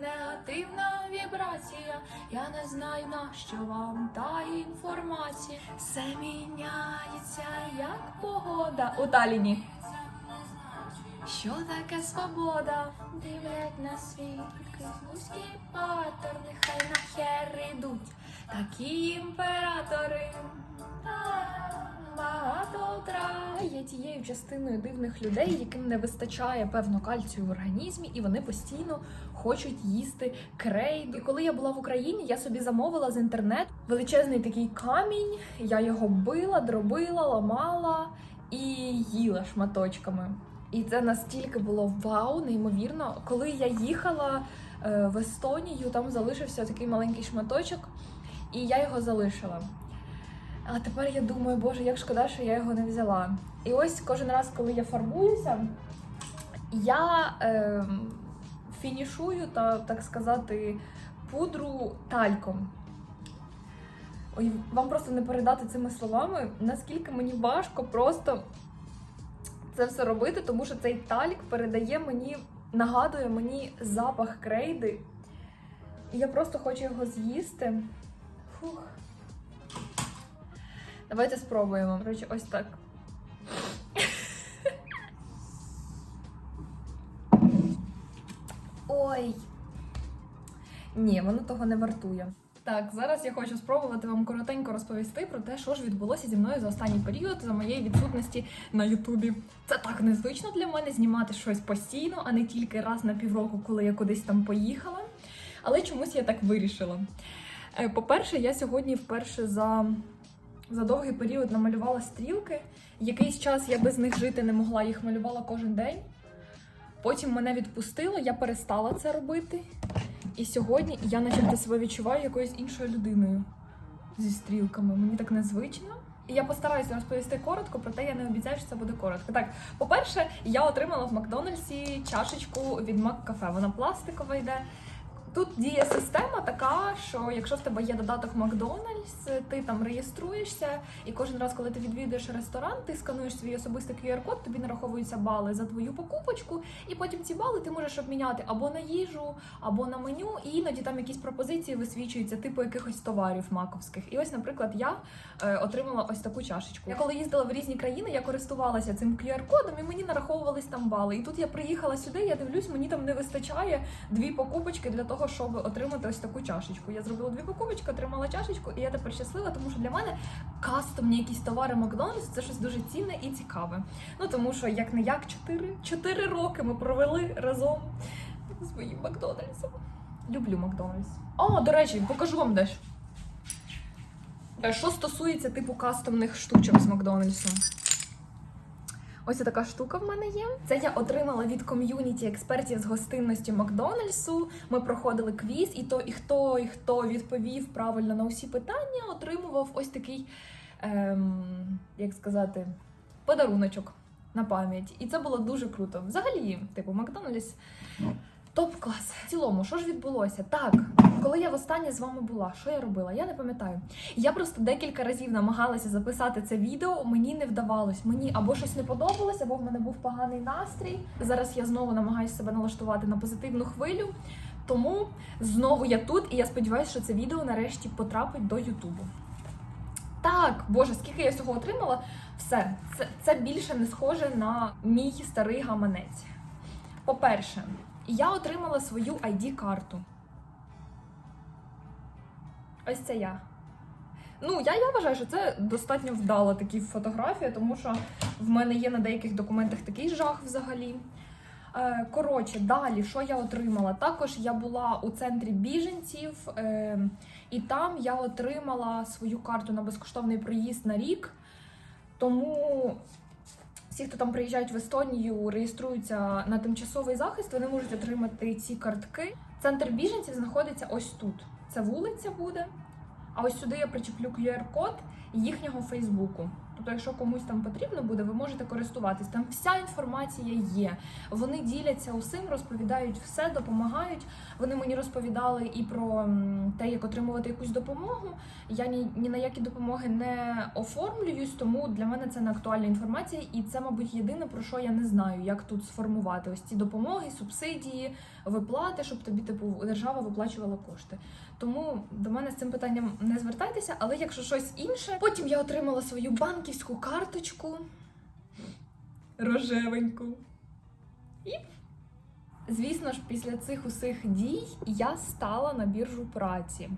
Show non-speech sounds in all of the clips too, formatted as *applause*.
негативна вібрація. Я не знаю на що вам та інформація. Все міняється, як погода. У Таліні. Що таке свобода? Дивлять на світ, вузькі патерни, хай нахер ідуть такі імператори. Є тією частиною дивних людей, яким не вистачає певно кальцію в організмі, і вони постійно хочуть їсти крейду. І коли я була в Україні, я собі замовила з інтернету величезний такий камінь. Я його била, дробила, ламала і їла шматочками. І це настільки було вау, неймовірно. Коли я їхала е, в Естонію, там залишився такий маленький шматочок, і я його залишила. А тепер я думаю, боже, як шкода, що я його не взяла. І ось кожен раз, коли я фарбуюся, я е, фінішую та, так сказати, пудру тальком. Ой, вам просто не передати цими словами, наскільки мені важко просто це все робити, тому що цей тальк передає мені, нагадує мені запах крейди. І я просто хочу його з'їсти. Давайте спробуємо. Коротше, ось так. Ой. Ні, воно того не вартує. Так, зараз я хочу спробувати вам коротенько розповісти про те, що ж відбулося зі мною за останній період за моєї відсутності на Ютубі. Це так незвично для мене знімати щось постійно, а не тільки раз на півроку, коли я кудись там поїхала. Але чомусь я так вирішила. Е, По-перше, я сьогодні вперше за, за довгий період намалювала стрілки. Якийсь час я без них жити не могла, їх малювала кожен день. Потім мене відпустило, я перестала це робити. І сьогодні я начебто себе відчуваю якоюсь іншою людиною зі стрілками. Мені так незвично. І я постараюся розповісти коротко, проте я не обіцяю, що це буде коротко. Так, по-перше, я отримала в Макдональдсі чашечку від Маккафе. Вона пластикова йде. Тут діє система така, що якщо в тебе є додаток Макдональдс, ти там реєструєшся, і кожен раз, коли ти відвідуєш ресторан, ти скануєш свій особистий QR-код, тобі нараховуються бали за твою покупочку, і потім ці бали ти можеш обміняти або на їжу, або на меню, і іноді там якісь пропозиції висвічуються, типу якихось товарів маковських. І ось, наприклад, я е, отримала ось таку чашечку. Я коли їздила в різні країни, я користувалася цим QR-кодом, і мені нараховувались там бали. І тут я приїхала сюди, я дивлюсь, мені там не вистачає дві покупочки для того, щоб отримати ось таку чашечку. Я зробила дві покупочки, отримала чашечку, і я тепер щаслива, тому що для мене кастомні якісь товари Макдональдс це щось дуже цінне і цікаве. Ну тому що як не як 4, 4 роки ми провели разом з моїм Макдональдсом. Люблю Макдональдс. О, до речі, покажу вам дещо. Е, Що стосується типу кастомних штучок з Макдональдсу. Ось така штука в мене є. Це я отримала від ком'юніті експертів з гостинності Макдональдсу. Ми проходили квіз, і то і хто, і хто відповів правильно на усі питання, отримував ось такий, ем, як сказати, подаруночок на пам'ять. І це було дуже круто. Взагалі, типу, Макдональдс топ клас. В цілому, що ж відбулося? Так, коли я востаннє з вами була, що я робила? Я не пам'ятаю. Я просто декілька разів намагалася записати це відео, мені не вдавалось. Мені або щось не подобалось, або в мене був поганий настрій. Зараз я знову намагаюся себе налаштувати на позитивну хвилю. Тому знову я тут, і я сподіваюся, що це відео нарешті потрапить до Ютубу. Так, боже, скільки я всього отримала, все, це, це більше не схоже на мій старий гаманець. По-перше, я отримала свою ID-карту. Ось це я. Ну, я, я вважаю, що це достатньо вдала такі фотографія, тому що в мене є на деяких документах такий жах взагалі. Е, коротше, далі, що я отримала? Також я була у центрі біженців, е, і там я отримала свою карту на безкоштовний проїзд на рік. Тому всі, хто там приїжджають в Естонію, реєструються на тимчасовий захист, вони можуть отримати ці картки. Центр біженців знаходиться ось тут. Це вулиця буде. А ось сюди я причеплю QR-код їхнього Фейсбуку. Тобто, якщо комусь там потрібно буде, ви можете користуватись. Там вся інформація є. Вони діляться усім, розповідають все, допомагають. Вони мені розповідали і про те, як отримувати якусь допомогу. Я ні, ні на які допомоги не оформлююсь, тому для мене це не актуальна інформація, і це, мабуть, єдине про що я не знаю, як тут сформувати ось ці допомоги, субсидії, виплати, щоб тобі типу держава виплачувала кошти. Тому до мене з цим питанням не звертайтеся, але якщо щось інше, потім я отримала свою банківську карточку рожевеньку. І звісно ж, після цих усіх дій я стала на біржу праці.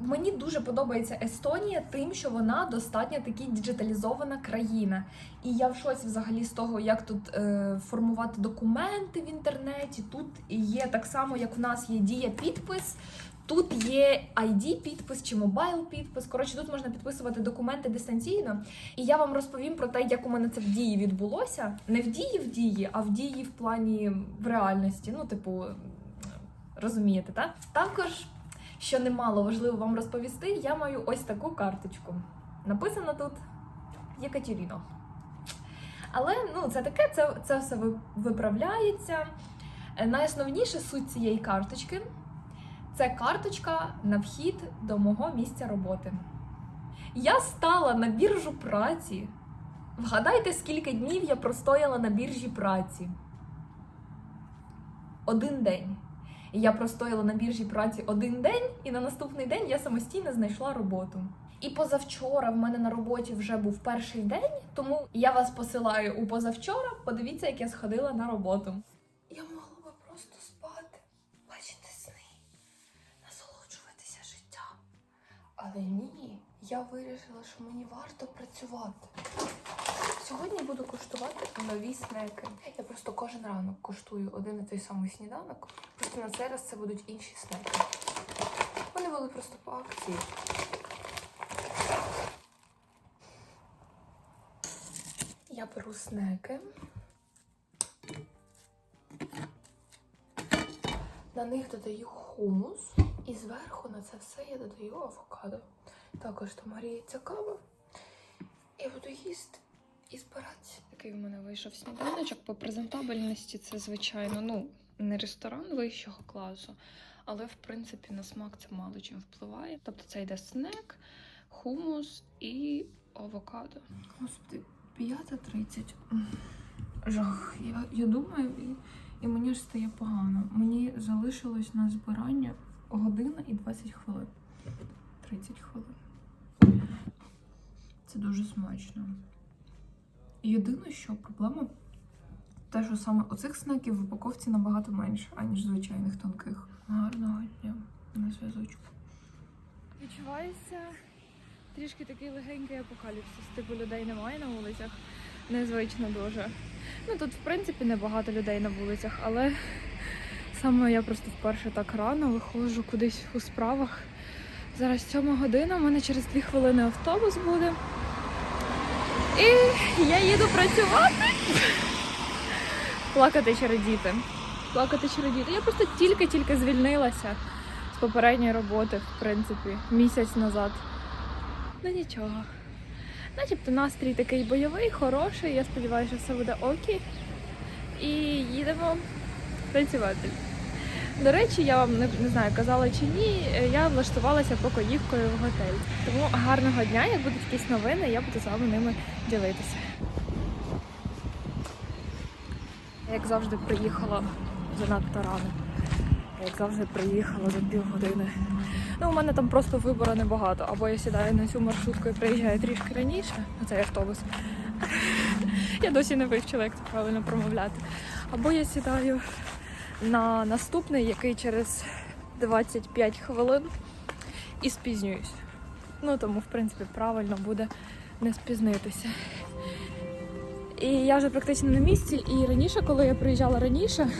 Мені дуже подобається Естонія тим, що вона достатньо таки діджиталізована країна. І я в шоці взагалі з того, як тут е, формувати документи в інтернеті. Тут є так само, як у нас є дія підпис. Тут є ID підпис чи мобайл підпис. Коротше, тут можна підписувати документи дистанційно. І я вам розповім про те, як у мене це в дії відбулося. Не в дії в дії, а в дії в плані в реальності. Ну, типу, розумієте, так? Також, що немало важливо вам розповісти, я маю ось таку карточку. Написано тут Єкатеріно. Але ну, це таке, це, це все виправляється. Е, Найосновніша суть цієї карточки це карточка на вхід до мого місця роботи. Я стала на біржу праці. Вгадайте, скільки днів я простояла на біржі праці? Один день. І Я простояла на біржі праці один день, і на наступний день я самостійно знайшла роботу. І позавчора в мене на роботі вже був перший день, тому я вас посилаю у позавчора. Подивіться, як я сходила на роботу. Я могла би просто спати, бачити сни, насолоджуватися життям. Але ні, я вирішила, що мені варто працювати. Сьогодні буду коштувати нові снеки. Я просто кожен ранок коштую один і той самий сніданок. Просто на цей раз це будуть інші снеки. Вони були просто по акції. Я беру снеки. На них додаю хумус. І зверху на це все я додаю авокадо. Також там гріється кава. І буду їсти і збиратися. Такий в мене вийшов сніданочок. По презентабельності це, звичайно, ну, не ресторан вищого класу, але в принципі на смак це мало чим впливає. Тобто це йде снек, хумус і авокадо. Господи, 5.30. Жах. Я, я думаю, і, і мені ж стає погано. Мені залишилось на збирання година і 20 хвилин. 30 хвилин. Це дуже смачно. Єдине, що проблема те, що саме оцих снеків в упаковці набагато менше, аніж звичайних тонких. Гарного дня на зв'язочку. Відчувається трішки такий легенький апокаліпсис. Типу людей немає на вулицях. Незвично дуже. Ну тут, в принципі, небагато людей на вулицях, але саме я просто вперше так рано виходжу кудись у справах. Зараз сьома година, у мене через дві хвилини автобус буде. І я їду працювати. Плакати чи радіти. Плакати чи радіти. Я просто тільки-тільки звільнилася з попередньої роботи, в принципі, місяць назад. Ну нічого. Начебто настрій такий бойовий, хороший. Я сподіваюся, що все буде окей. І їдемо працювати. До речі, я вам не, не знаю, казала чи ні, я влаштувалася покоївкою в готель. Тому гарного дня, як будуть якісь новини, я буду з вами ними ділитися. Як завжди, приїхала занадто рано. Як завжди, приїхала за півгодини. Ну, у мене там просто вибору небагато. Або я сідаю на цю маршрутку і приїжджаю трішки раніше, на цей автобус. *laughs* Я досі не вивчила, як це правильно промовляти. Або я сідаю на наступний, який через 25 хвилин і спізнююсь. Ну тому, в принципі, правильно буде не спізнитися. І я вже практично на місці. І раніше, коли я приїжджала раніше,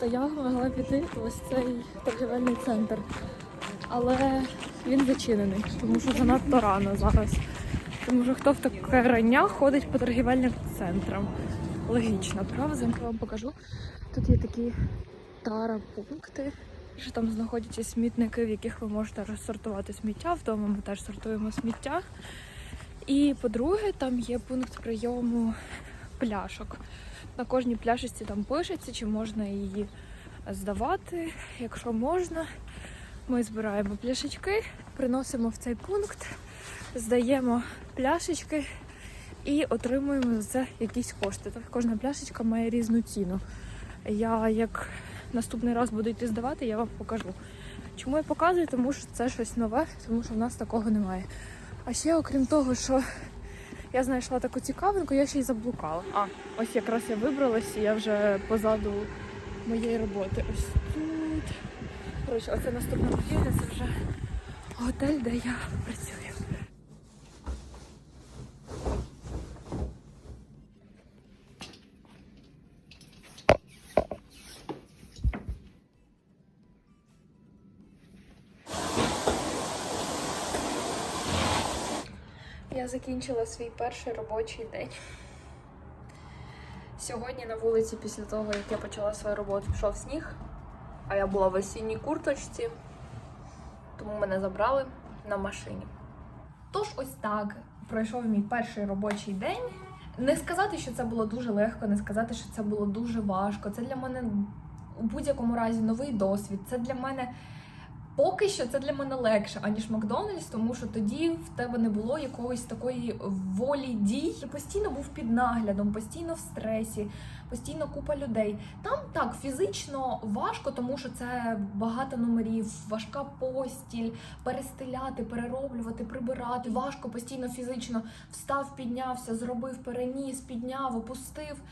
то я могла піти ось цей торгівельний центр. Але він зачинений, тому що занадто рано зараз. Тому що хто в таке рання ходить по торгівельним центрам. Логічно, правда? Я вам покажу. Тут є такі тара-пункти, що там знаходяться смітники, в яких ви можете розсортувати сміття. Вдома ми теж сортуємо сміття. І по-друге, там є пункт прийому пляшок. На кожній пляшечці там пишеться, чи можна її здавати. Якщо можна, ми збираємо пляшечки, приносимо в цей пункт, здаємо пляшечки і отримуємо за якісь кошти. Так, кожна пляшечка має різну ціну. Я як наступний раз буду йти здавати, я вам покажу. Чому я показую? Тому що це щось нове, тому що в нас такого немає. А ще, окрім того, що я знайшла таку цікавинку, я ще й заблукала. А, ось якраз я вибралась, і я вже позаду моєї роботи. Ось тут. Коротше, оце наступна будівля, це вже готель, де я працюю. Закінчила свій перший робочий день. Сьогодні на вулиці, після того, як я почала свою роботу, пішов сніг, а я була в осінній курточці, тому мене забрали на машині. Тож ось так пройшов мій перший робочий день. Не сказати, що це було дуже легко, не сказати, що це було дуже важко. Це для мене у будь-якому разі новий досвід. Це для мене поки що це для мене легше, аніж Макдональдс, тому що тоді в тебе не було якоїсь такої волі дій. Ти постійно був під наглядом, постійно в стресі, постійно купа людей. Там так фізично важко, тому що це багато номерів, важка постіль, перестиляти, перероблювати, прибирати. Важко постійно фізично встав, піднявся, зробив, переніс, підняв, опустив.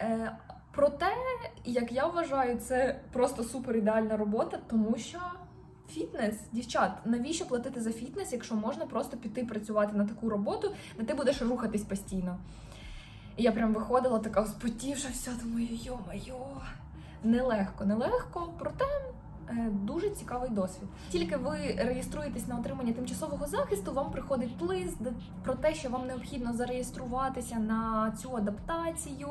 Е, проте, як я вважаю, це просто супер ідеальна робота, тому що. Фітнес, дівчат, навіщо платити за фітнес, якщо можна просто піти працювати на таку роботу, де ти будеш рухатись постійно? І я прям виходила така спотівша, все, думаю, йо-майо. Нелегко, нелегко, проте дуже цікавий досвід. Тільки ви реєструєтесь на отримання тимчасового захисту, вам приходить лист про те, що вам необхідно зареєструватися на цю адаптацію.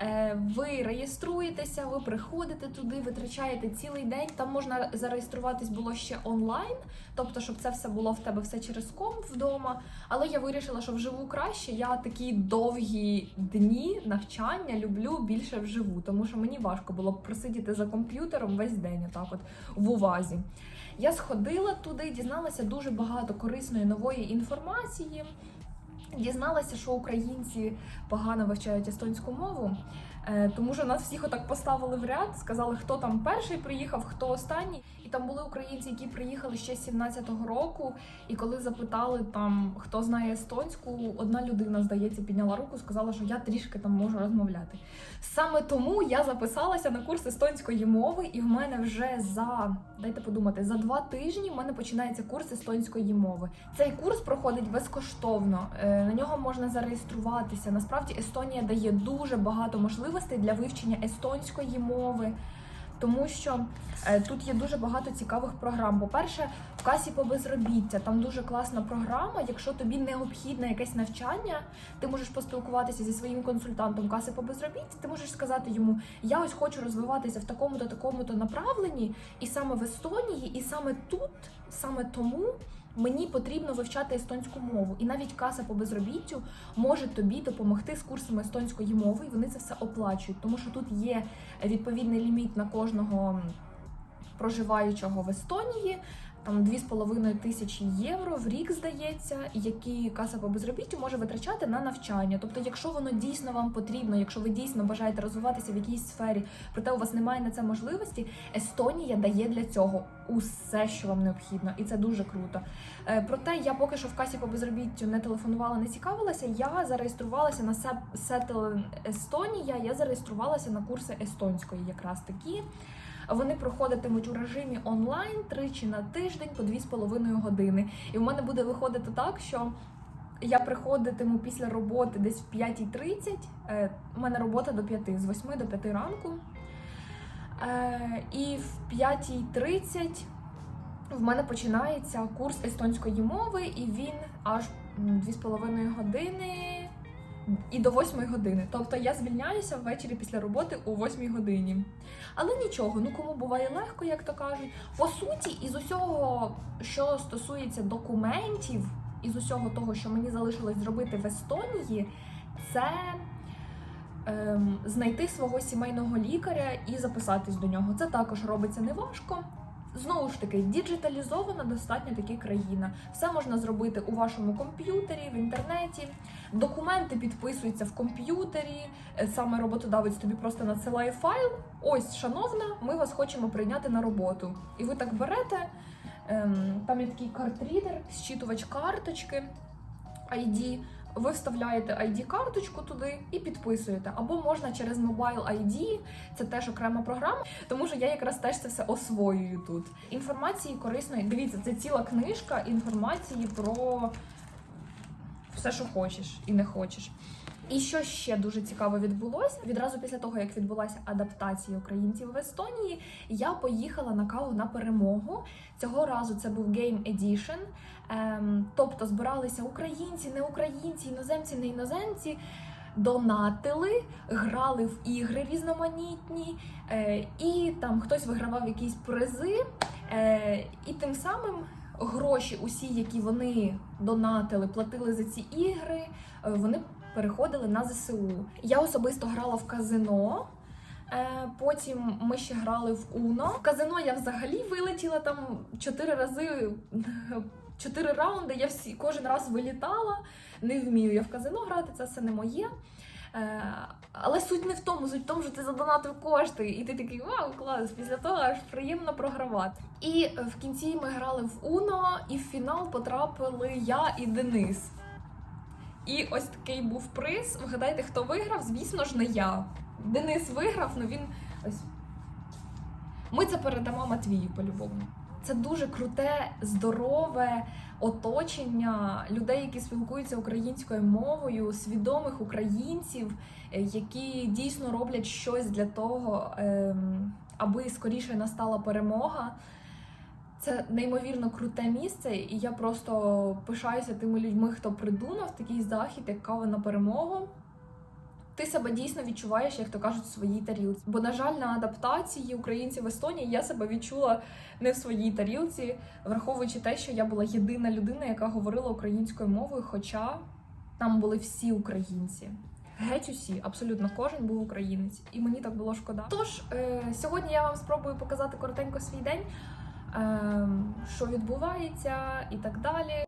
Е, Ви реєструєтеся, ви приходите туди, витрачаєте цілий день. Там можна зареєструватись було ще онлайн, тобто, щоб це все було в тебе все через комп вдома. Але я вирішила, що вживу краще. Я такі довгі дні навчання люблю більше вживу, тому що мені важко було просидіти за комп'ютером весь день, отак от в увазі. Я сходила туди, дізналася дуже багато корисної нової інформації. Дізналася, що українці погано вивчають естонську мову, тому що нас всіх отак поставили в ряд, сказали, хто там перший приїхав, хто останній. І там були українці, які приїхали ще з 17-го року. І коли запитали там, хто знає естонську, одна людина, здається, підняла руку, сказала, що я трішки там можу розмовляти. Саме тому я записалася на курс естонської мови, і в мене вже за дайте подумати, за два тижні в мене починається курс естонської мови. Цей курс проходить безкоштовно. е, На нього можна зареєструватися. Насправді Естонія дає дуже багато можливостей для вивчення естонської мови. Тому що е, тут є дуже багато цікавих програм. По-перше, в касі по безробіття там дуже класна програма. Якщо тобі необхідне якесь навчання, ти можеш поспілкуватися зі своїм консультантом каси по безробітті. Ти можеш сказати йому: Я ось хочу розвиватися в такому-то, такому-то направленні, і саме в Естонії, і саме тут, саме тому. Мені потрібно вивчати естонську мову, і навіть каса по безробіттю може тобі допомогти з курсами естонської мови, і вони це все оплачують, тому що тут є відповідний ліміт на кожного проживаючого в Естонії. Там 2,5 тисячі євро в рік здається, які каса по безробіттю може витрачати на навчання. Тобто, якщо воно дійсно вам потрібно, якщо ви дійсно бажаєте розвиватися в якійсь сфері, проте у вас немає на це можливості, Естонія дає для цього усе, що вам необхідно, і це дуже круто. Е, Проте я поки що в касі по безробіттю не телефонувала, не цікавилася. Я зареєструвалася на Settle Естонія. Я зареєструвалася на курси естонської, якраз такі. Вони проходитимуть у режимі онлайн тричі на тиждень по 2,5 години. І в мене буде виходити так, що я приходитиму після роботи десь в 5.30. Е, У мене робота до 5, з 8 до 5 ранку. Е, І в 5.30 в мене починається курс естонської мови, і він аж 2,5 години і до 8 години. Тобто я звільняюся ввечері після роботи о 8 годині. Але нічого, ну кому буває легко, як то кажуть. По суті, із усього, що стосується документів, із усього того, що мені залишилось зробити в Естонії, це ем, знайти свого сімейного лікаря і записатись до нього. Це також робиться неважко. Знову ж таки, діджиталізована достатньо таки країна. Все можна зробити у вашому комп'ютері, в інтернеті. Документи підписуються в комп'ютері. Е, Саме роботодавець тобі просто надсилає файл. Ось, шановна, ми вас хочемо прийняти на роботу. І ви так берете. Ем, там є такий картрідер, зчитувач карточки, ID. Ви вставляєте ID-карточку туди і підписуєте. Або можна через Mobile ID, це теж окрема програма, тому що я якраз теж це все освоюю тут. Інформації корисної. Дивіться, це ціла книжка інформації про все, що хочеш і не хочеш. І що ще дуже цікаво відбулося відразу після того, як відбулася адаптація українців в Естонії, я поїхала на каву на перемогу. Цього разу це був Game Edition. Ем, тобто збиралися українці, не українці, іноземці, не іноземці. Донатили, грали в ігри різноманітні, е, і там хтось вигравав якісь призи, е, і тим самим гроші, усі, які вони донатили, платили за ці ігри, е, вони переходили на ЗСУ. Я особисто грала в казино. Потім ми ще грали в Уно. В казино я взагалі вилетіла там чотири рази, чотири раунди. Я всі кожен раз вилітала. Не вмію я в казино грати, це все не моє. Е, Але суть не в тому, суть в тому, що ти задонатив кошти, і ти такий вау, клас! Після того аж приємно програвати. І е, в кінці ми грали в Уно, і в фінал потрапили я і Денис. І ось такий був приз. Вгадайте, хто виграв? Звісно ж, не я. Денис виграв, ну він ось. Ми це передамо Матвію по-любому. Це дуже круте, здорове оточення людей, які спілкуються українською мовою, свідомих українців, е, які дійсно роблять щось для того, ем, аби скоріше настала перемога. Це неймовірно круте місце, і я просто пишаюся тими людьми, хто придумав такий захід, як кава на перемогу. Ти себе дійсно відчуваєш, як то кажуть, в своїй тарілці. Бо, на жаль, на адаптації українців в Естонії я себе відчула не в своїй тарілці, враховуючи те, що я була єдина людина, яка говорила українською мовою, хоча там були всі українці. Геть усі, абсолютно кожен був українець, і мені так було шкода. Тож е, сьогодні я вам спробую показати коротенько свій день, е, що відбувається, і так далі.